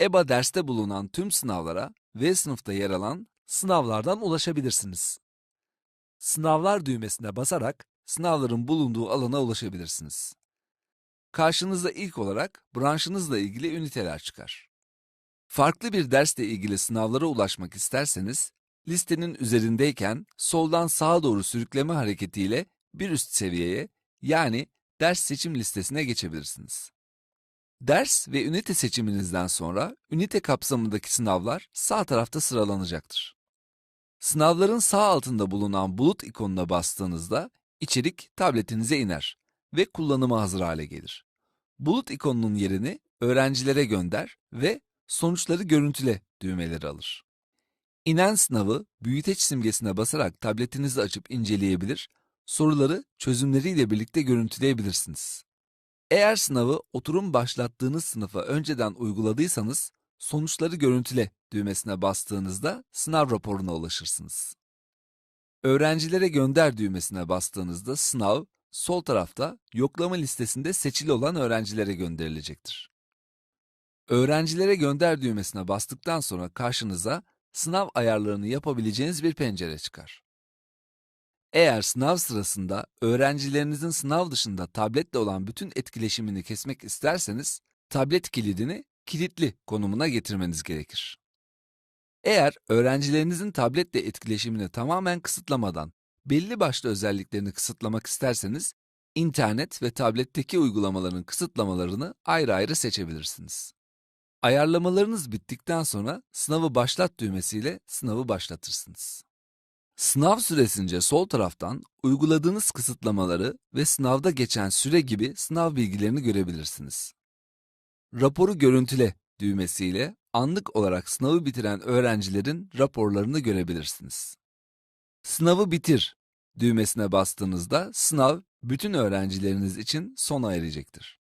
EBA derste bulunan tüm sınavlara ve sınıfta yer alan sınavlardan ulaşabilirsiniz. Sınavlar düğmesine basarak sınavların bulunduğu alana ulaşabilirsiniz. Karşınıza ilk olarak branşınızla ilgili üniteler çıkar. Farklı bir dersle ilgili sınavlara ulaşmak isterseniz, listenin üzerindeyken soldan sağa doğru sürükleme hareketiyle bir üst seviyeye yani ders seçim listesine geçebilirsiniz. Ders ve ünite seçiminizden sonra ünite kapsamındaki sınavlar sağ tarafta sıralanacaktır. Sınavların sağ altında bulunan bulut ikonuna bastığınızda içerik tabletinize iner ve kullanıma hazır hale gelir. Bulut ikonunun yerini öğrencilere gönder ve sonuçları görüntüle düğmeleri alır. İnen sınavı büyüteç simgesine basarak tabletinizi açıp inceleyebilir, soruları çözümleriyle birlikte görüntüleyebilirsiniz. Eğer sınavı oturum başlattığınız sınıfa önceden uyguladıysanız, sonuçları görüntüle düğmesine bastığınızda sınav raporuna ulaşırsınız. Öğrencilere gönder düğmesine bastığınızda sınav sol tarafta yoklama listesinde seçili olan öğrencilere gönderilecektir. Öğrencilere gönder düğmesine bastıktan sonra karşınıza sınav ayarlarını yapabileceğiniz bir pencere çıkar. Eğer sınav sırasında öğrencilerinizin sınav dışında tabletle olan bütün etkileşimini kesmek isterseniz, tablet kilidini kilitli konumuna getirmeniz gerekir. Eğer öğrencilerinizin tabletle etkileşimini tamamen kısıtlamadan belli başlı özelliklerini kısıtlamak isterseniz, internet ve tabletteki uygulamaların kısıtlamalarını ayrı ayrı seçebilirsiniz. Ayarlamalarınız bittikten sonra sınavı başlat düğmesiyle sınavı başlatırsınız. Sınav süresince sol taraftan uyguladığınız kısıtlamaları ve sınavda geçen süre gibi sınav bilgilerini görebilirsiniz. Raporu görüntüle düğmesiyle anlık olarak sınavı bitiren öğrencilerin raporlarını görebilirsiniz. Sınavı bitir düğmesine bastığınızda sınav bütün öğrencileriniz için sona erecektir.